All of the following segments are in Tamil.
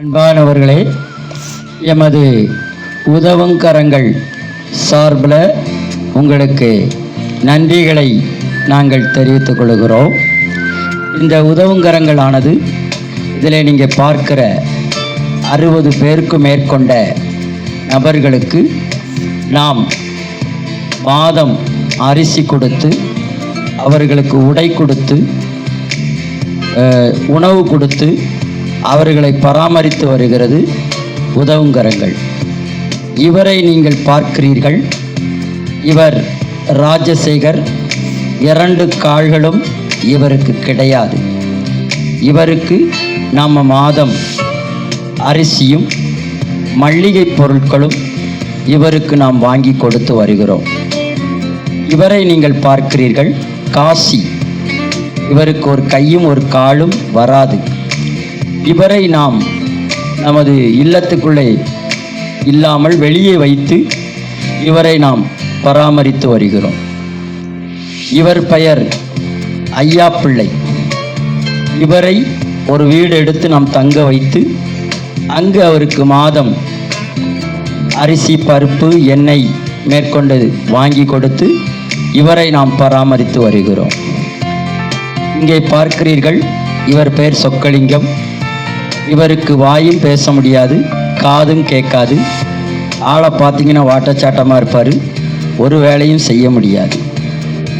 அன்பானவர்களே எமது உதவுங்கரங்கள் சார்பில் உங்களுக்கு நன்றிகளை நாங்கள் தெரிவித்துக் கொள்கிறோம். இந்த உதவுங்கரங்களானது இதில் நீங்கள் பார்க்கிற அறுபது பேருக்கு மேற்கொண்ட நபர்களுக்கு நாம் மாதம் அரிசி கொடுத்து அவர்களுக்கு உடை கொடுத்து உணவு கொடுத்து அவர்களை பராமரித்து வருகிறது உதவுங்கரங்கள். இவரை நீங்கள் பார்க்கிறீர்கள். இவர் ராஜசேகர். இரண்டு கால்களும் இவருக்கு கிடையாது. இவருக்கு நாம் மாதம் அரிசியும் மல்லிகை பொருட்களும் இவருக்கு நாம் வாங்கி கொடுத்து வருகிறோம். இவரை நீங்கள் பார்க்கிறீர்கள். காசி. இவருக்கு ஒரு கையும் ஒரு காலும் வராது. இவரை நாம் நமது இல்லத்துக்குள்ளே இல்லாமல் வெளியே வைத்து இவரை நாம் பராமரித்து வருகிறோம். இவர் பெயர் ஐயா பிள்ளை இவரை ஒரு வீடு எடுத்து நாம் தங்க வைத்து அங்கு அவருக்கு மாதம் அரிசி பருப்பு எண்ணெய் மேற்கொண்டது வாங்கி கொடுத்து இவரை நாம் பராமரித்து வருகிறோம். இங்கே பார்க்கிறீர்கள் இவர் பெயர் சொக்கலிங்கம். இவருக்கு வாயும் பேச முடியாது காதும் கேட்காது. ஆளை பார்த்தீங்கன்னா வாட்டச்சாட்டமாக இருப்பார். ஒரு வேலையும் செய்ய முடியாது.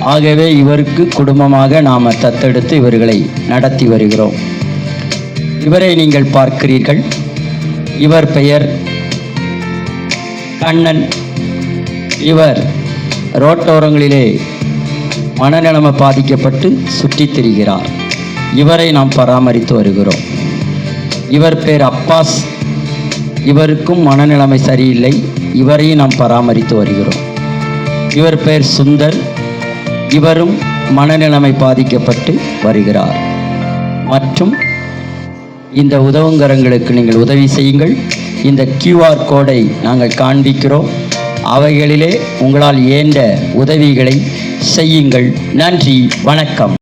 ஆகவே இவருக்கு குடும்பமாக நாம் தத்தெடுத்து இவர்களை நடத்தி வருகிறோம். இவரை நீங்கள் பார்க்கிறீர்கள். இவர் பெயர் கண்ணன். இவர் ரோட்டோரங்களிலே மனநிலைமை பாதிக்கப்பட்டு சுற்றித் திரிகிறார். இவரை நாம் பராமரித்து வருகிறோம். இவர் பேர் அப்பாஸ். இவருக்கும் மனநிலைமை சரியில்லை. இவரையும் நாம் பராமரித்து வருகிறோம். இவர் பெயர் சுந்தர். இவரும் மனநிலைமை பாதிக்கப்பட்டு வருகிறார். மற்றும் இந்த உதவுங்கரங்களுக்கு நீங்கள் உதவி செய்யுங்கள். இந்த கியூஆர் கோடை நாங்கள் காண்பிக்கிறோம். அவைகளிலே உங்களால் இயன்ற உதவிகளை செய்யுங்கள். நன்றி. வணக்கம்.